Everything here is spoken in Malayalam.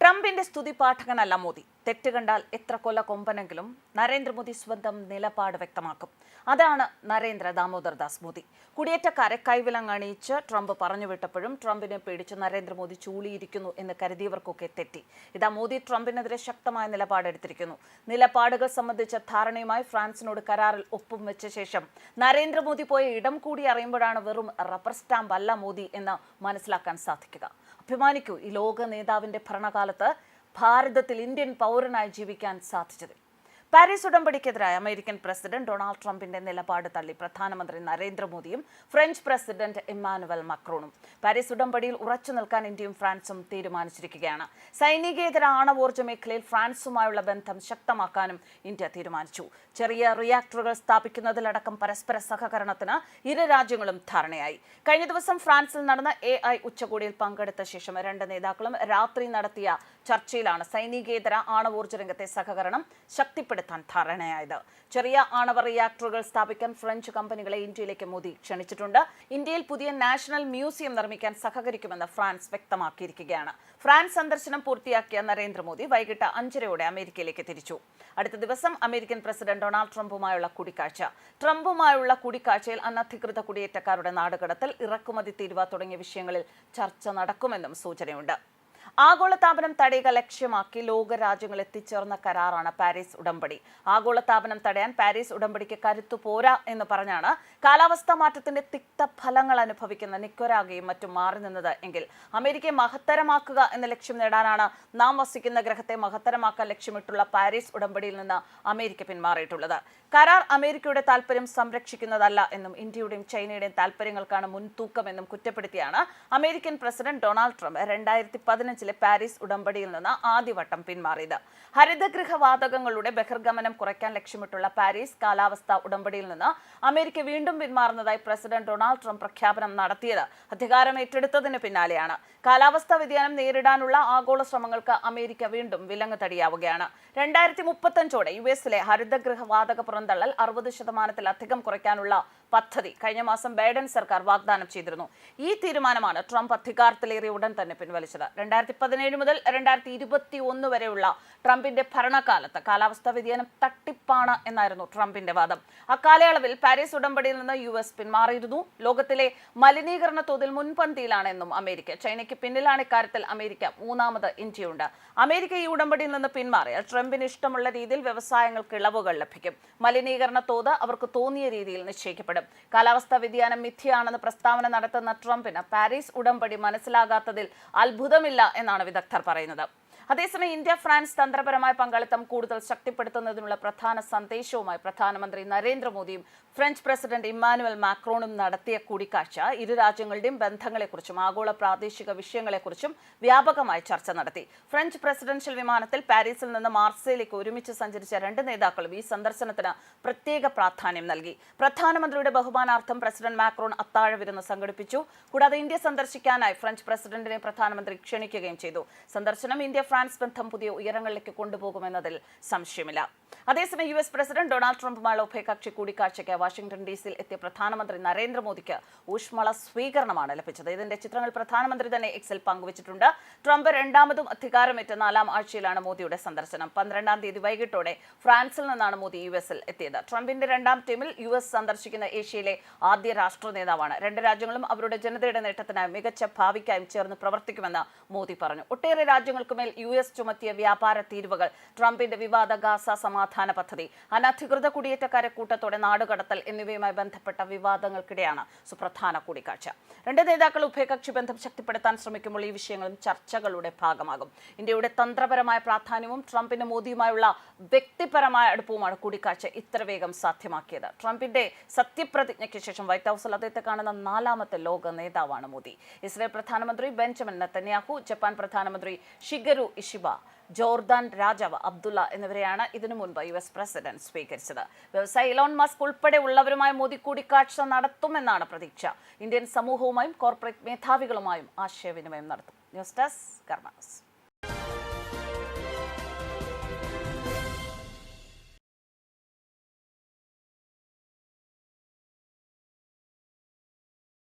ട്രംപിന്റെ സ്തുതി പാഠകനല്ല മോദി. തെറ്റ് കണ്ടാൽ എത്ര കൊല കൊമ്പനെങ്കിലും നരേന്ദ്രമോദി സ്വന്തം നിലപാട് വ്യക്തമാക്കും. അതാണ് നരേന്ദ്ര ദാമോദർ ദാസ് മോദി. കുടിയേറ്റക്കാരെ കൈവിലങ്ങണിയിച്ച് ട്രംപ് പറഞ്ഞു വിട്ടപ്പോഴും ട്രംപിനെ പേടിച്ച് നരേന്ദ്രമോദി ചൂളിയിരിക്കുന്നു എന്ന് കരുതിയവർക്കൊക്കെ തെറ്റി. ഇതാ മോദി ട്രംപിനെതിരെ ശക്തമായ നിലപാടെടുത്തിരിക്കുന്നു നിലപാടുകൾ സംബന്ധിച്ച ധാരണയുമായി ഫ്രാൻസിനോട് കരാറിൽ ഒപ്പും വെച്ച ശേഷം നരേന്ദ്രമോദി പോയ ഇടം കൂടി അറിയുമ്പോഴാണ് വെറും റബ്ബർ സ്റ്റാമ്പ് അല്ല മോദി എന്ന് മനസ്സിലാക്കാൻ സാധിക്കുക. അഭിമാനിക്കൂ ഈ ലോക നേതാവിന്റെ ഭരണകാലത്ത് ഭാരതത്തിൽ ഇന്ത്യൻ പൗരനായി ജീവിക്കാൻ സാധിച്ചത്. പാരീസ് ഉടമ്പടിക്കെതിരായ അമേരിക്കൻ പ്രസിഡന്റ് ഡൊണാൾഡ് ട്രംപിന്റെ നിലപാട് തള്ളി പ്രധാനമന്ത്രി നരേന്ദ്രമോദിയും ഫ്രഞ്ച് പ്രസിഡന്റ് ഇമ്മാനുവൽ മക്രോണും. പാരീസ് ഉടമ്പടിയിൽ ഉറച്ചു നിൽക്കാൻ ഇന്ത്യയും ഫ്രാൻസും തീരുമാനിച്ചിരിക്കുകയാണ്. സൈനികേതര ആണവോർജ മേഖലയിൽ ഫ്രാൻസുമായുള്ള ബന്ധം ശക്തമാക്കാനും ഇന്ത്യ തീരുമാനിച്ചു. ചെറിയ റിയാക്ടറുകൾ സ്ഥാപിക്കുന്നതിലടക്കം പരസ്പര സഹകരണത്തിന് ഇരു രാജ്യങ്ങളും ധാരണയായി. കഴിഞ്ഞ ദിവസം ഫ്രാൻസിൽ നടന്ന എ ഐ ഉച്ചകോടിയിൽ പങ്കെടുത്ത ശേഷം രണ്ട് നേതാക്കളും രാത്രി നടത്തിയ ചർച്ചയിലാണ് സൈനികേതര ആണവോർജ രംഗത്തെ സഹകരണം ശക്തിപ്പെടുത്താൻ ധാരണയായത്. ചെറിയ ആണവ റിയാക്ടറുകൾ സ്ഥാപിക്കാൻ ഫ്രഞ്ച് കമ്പനികളെ ഇന്ത്യയിലേക്ക് മോദി ക്ഷണിച്ചിട്ടുണ്ട്. ഇന്ത്യയിൽ പുതിയ നാഷണൽ മ്യൂസിയം നിർമ്മിക്കാൻ സഹകരിക്കുമെന്ന് ഫ്രാൻസ് വ്യക്തമാക്കിയിരിക്കുകയാണ്. ഫ്രാൻസ് സന്ദർശനം പൂർത്തിയാക്കിയ നരേന്ദ്രമോദി വൈകിട്ട് അഞ്ചരയോടെ അമേരിക്കയിലേക്ക് തിരിച്ചു. അടുത്ത ദിവസം അമേരിക്കൻ പ്രസിഡന്റ് ഡൊണാൾഡ് ട്രംപുമായുള്ള കൂടിക്കാഴ്ച. ട്രംപുമായുള്ള കൂടിക്കാഴ്ചയിൽ അനധികൃത കുടിയേറ്റക്കാരുടെ നാടുകടത്തൽ ഇറക്കുമതി തീരുവ തുടങ്ങിയ വിഷയങ്ങളിൽ ചർച്ച നടക്കുമെന്നും സൂചനയുണ്ട്. ആഗോളതാപനം തടയുക ലക്ഷ്യമാക്കി ലോക രാജ്യങ്ങൾ എത്തിച്ചേർന്ന കരാറാണ് പാരീസ് ഉടമ്പടി. ആഗോളതാപനം തടയാൻ പാരീസ് ഉടമ്പടിക്ക് കരുത്തു പോരാ എന്ന് പറഞ്ഞാണ് കാലാവസ്ഥാ മാറ്റത്തിന്റെ തിക്ത ഫലങ്ങൾ അനുഭവിക്കുന്ന നിക്കൊരാഗയും മറ്റും മാറി നിന്നത് എങ്കിൽ അമേരിക്കയെ മഹത്തരമാക്കുക എന്ന ലക്ഷ്യം നേടാനാണ് നാം വസിക്കുന്ന ഗ്രഹത്തെ മഹത്തരമാക്കാൻ ലക്ഷ്യമിട്ടുള്ള പാരീസ് ഉടമ്പടിയിൽ നിന്ന് അമേരിക്ക പിന്മാറിയിട്ടുള്ളത്. കരാർ അമേരിക്കയുടെ താൽപര്യം സംരക്ഷിക്കുന്നതല്ല എന്നും ഇന്ത്യയുടെയും ചൈനയുടെയും താൽപര്യങ്ങൾക്കാണ് മുൻതൂക്കമെന്നും കുറ്റപ്പെടുത്തിയാണ് അമേരിക്കൻ പ്രസിഡന്റ് ഡൊണാൾഡ് ട്രംപ് രണ്ടായിരത്തി പതിനഞ്ചിലെ പാരീസ് ഉടമ്പടിയിൽ നിന്ന് ആദ്യവട്ടം പിന്മാറിയത്. ഹരിതഗൃഹ വാതകങ്ങളുടെ ബഹിർഗമനം കുറയ്ക്കാൻ ലക്ഷ്യമിട്ടുള്ള പാരീസ് കാലാവസ്ഥാ ഉടമ്പടിയിൽ നിന്ന് അമേരിക്ക വീണ്ടും പിന്മാറുന്നതായി പ്രസിഡന്റ് ഡൊണാൾഡ് ട്രംപ് പ്രഖ്യാപനം നടത്തിയത് അധികാരം ഏറ്റെടുത്തതിന് പിന്നാലെയാണ്. കാലാവസ്ഥാ വ്യതിയാനം നേരിടാനുള്ള ആഗോള ശ്രമങ്ങൾക്ക് അമേരിക്ക വീണ്ടും വിലങ്ങ് തടിയാവുകയാണ്. രണ്ടായിരത്തി മുപ്പത്തഞ്ചോടെ യു എസിലെ ഹരിതഗൃഹ വാതക പുറന്തള്ളൽ അറുപത് ശതമാനത്തിലധികം കുറയ്ക്കാനുള്ള പദ്ധതി. കഴിഞ്ഞ മാസം ബൈഡൻ സർക്കാർ വാഗ്ദാനം ചെയ്തിരുന്നു. ഈ തീരുമാനമാണ് ട്രംപ് അധികാരത്തിലേറിയ ഉടൻ തന്നെ പിൻവലിച്ചത്. രണ്ടായിരത്തി പതിനേഴ് മുതൽ രണ്ടായിരത്തി ഇരുപത്തി ഒന്ന് വരെയുള്ള ട്രംപിന്റെ ഭരണകാലത്ത് കാലാവസ്ഥാ വ്യതിയാനം തട്ടിപ്പാണ് എന്നായിരുന്നു ട്രംപിന്റെ വാദം. അക്കാലയളവിൽ പാരീസ് ഉടമ്പടിയിൽ നിന്ന് യു എസ് പിന്മാറിയിരുന്നു. ലോകത്തിലെ മലിനീകരണ തോതിൽ മുൻപന്തിയിലാണെന്നും അമേരിക്ക. ചൈനയ്ക്ക് പിന്നിലാണ് ഇക്കാര്യത്തിൽ അമേരിക്ക. മൂന്നാമത് ഇന്ത്യയുണ്ട്. അമേരിക്ക ഈ ഉടമ്പടിയിൽ നിന്ന് പിന്മാറിയാൽ ട്രംപിന് ഇഷ്ടമുള്ള രീതിയിൽ വ്യവസായങ്ങൾക്ക് ഇളവുകൾ ലഭിക്കും. മലിനീകരണ തോത് അവർക്ക് തോന്നിയ രീതിയിൽ നിശ്ചയിക്കപ്പെടും. കാലാവസ്ഥാ വ്യതിയാനം മിഥ്യയാണെന്ന് പ്രസ്താവന നടത്തുന്ന ട്രംപിന് പാരീസ് ഉടമ്പടി മനസ്സിലാകാത്തതിൽ അത്ഭുതമില്ല എന്നാണ് വിദഗ്ധർ പറയുന്നത്. അതേസമയം ഇന്ത്യ ഫ്രാൻസ് തന്ത്രപരമായ പങ്കാളിത്തം കൂടുതൽ ശക്തിപ്പെടുത്തുന്നതിനുള്ള പ്രധാന സന്ദേശവുമായി പ്രധാനമന്ത്രി നരേന്ദ്രമോദിയും ഫ്രഞ്ച് പ്രസിഡന്റ് ഇമ്മാനുവൽ മാക്രോണും നടത്തിയ കൂടിക്കാഴ്ച. ഇരു രാജ്യങ്ങളുടെയും ബന്ധങ്ങളെക്കുറിച്ചും ആഗോള പ്രാദേശിക വിഷയങ്ങളെക്കുറിച്ചും വ്യാപകമായി ചർച്ച നടത്തി. ഫ്രഞ്ച് പ്രസിഡൻഷ്യൽ വിമാനത്തിൽ പാരീസിൽ നിന്ന് മാർസയിലേക്ക് ഒരുമിച്ച് സഞ്ചരിച്ച രണ്ട് നേതാക്കളും ഈ സന്ദർശനത്തിന് പ്രത്യേക പ്രാധാന്യം നൽകി. പ്രധാനമന്ത്രിയുടെ ബഹുമാനാർത്ഥം പ്രസിഡന്റ് മാക്രോൺ അത്താഴ വിരുന്ന് സംഘടിപ്പിച്ചു. കൂടാതെ ഇന്ത്യ സന്ദർശിക്കാനായി ഫ്രഞ്ച് പ്രസിഡന്റിനെ പ്രധാനമന്ത്രി ക്ഷണിക്കുകയും ചെയ്തു. സന്ദർശനം ഇന്ത്യ ബന്ധം പുതിയ ഉയരങ്ങളിലേക്ക് കൊണ്ടുപോകുമെന്നതിൽ സംശയമില്ല. അതേസമയം യു എസ് പ്രസിഡന്റ് ഡൊണാൾഡ് ട്രംപുമായുള്ള ഉഭയകക്ഷി കൂടിക്കാഴ്ചയ്ക്ക് വാഷിംഗ്ടൺ ഡി സിയിൽ എത്തിയ പ്രധാനമന്ത്രി നരേന്ദ്രമോദിക്ക് ഊഷ്മള സ്വീകരണമാണ് ലഭിച്ചത്. ഇതിന്റെ ചിത്രങ്ങൾ പ്രധാനമന്ത്രി തന്നെ എക്സിൽ പങ്കുവച്ചിട്ടുണ്ട്. ട്രംപ് രണ്ടാമതും അധികാരമേറ്റ നാലാം ആഴ്ചയിലാണ് മോദിയുടെ സന്ദർശനം. പന്ത്രണ്ടാം തീയതി വൈകിട്ടോടെ ഫ്രാൻസിൽ നിന്നാണ് മോദി യു എസിൽ എത്തിയത്. ട്രംപിന്റെ രണ്ടാം ടീമിൽ യു എസ് സന്ദർശിക്കുന്ന ഏഷ്യയിലെ ആദ്യ രാഷ്ട്ര നേതാവാണ്. രണ്ട് രാജ്യങ്ങളും അവരുടെ ജനതയുടെ നേട്ടത്തിനായി മികച്ച ഭാവിക്കായും ചേർന്ന് പ്രവർത്തിക്കുമെന്ന് മോദി പറഞ്ഞു. ഒട്ടേറെ രാജ്യങ്ങൾക്കുമേൽ യു എസ് ചുമത്തിയ വ്യാപാര തീരുവകൾ ട്രംപിന്റെ വിവാദ ഗാസ സമാധാന പദ്ധതി അനധികൃത കുടിയേറ്റക്കാരെ കൂട്ടത്തോടെ നാടുകടത്തൽ എന്നിവയുമായി ബന്ധപ്പെട്ട വിവാദങ്ങൾക്കിടെയാണ് സുപ്രധാന കൂടിക്കാഴ്ച. രണ്ട് നേതാക്കൾ ഉഭയകക്ഷി ബന്ധം ശക്തിപ്പെടുത്താൻ ശ്രമിക്കുമ്പോൾ ഈ വിഷയങ്ങളും ചർച്ചകളുടെ ഭാഗമാകും. ഇന്ത്യയുടെ തന്ത്രപരമായ പ്രാധാന്യവും ട്രംപിന് മോദിയുമായുള്ള വ്യക്തിപരമായ അടുപ്പവുമാണ് കൂടിക്കാഴ്ച ഇത്ര വേഗം സാധ്യമാക്കിയത്. ട്രംപിന്റെ സത്യപ്രതിജ്ഞയ്ക്ക് ശേഷം വൈറ്റ് ഹൌസിൽ അദ്ദേഹത്തെ കാണുന്ന നാലാമത്തെ ലോക നേതാവാണ് മോദി. ഇസ്രയേൽ പ്രധാനമന്ത്രി ബെഞ്ചമിൻ നെത്തന്യാഹു ജപ്പാൻ പ്രധാനമന്ത്രി ഷിഗരു ഇഷിബ ജോർദാൻ രാജാവ് അബ്ദുള്ള എന്നിവരെയാണ് ഇതിനു മുൻപ് യു എസ് പ്രസിഡന്റ് സ്വീകരിച്ചത്. വ്യവസായി ഇലോൺ മസ്ക് ഉൾപ്പെടെ ഉള്ളവരുമായി മോദി കൂടിക്കാഴ്ച നടത്തുമെന്നാണ് പ്രതീക്ഷ. ഇന്ത്യൻ സമൂഹവുമായും കോർപ്പറേറ്റ് മേധാവികളുമായും ആശയവിനിമയം നടത്തും. News desk karmas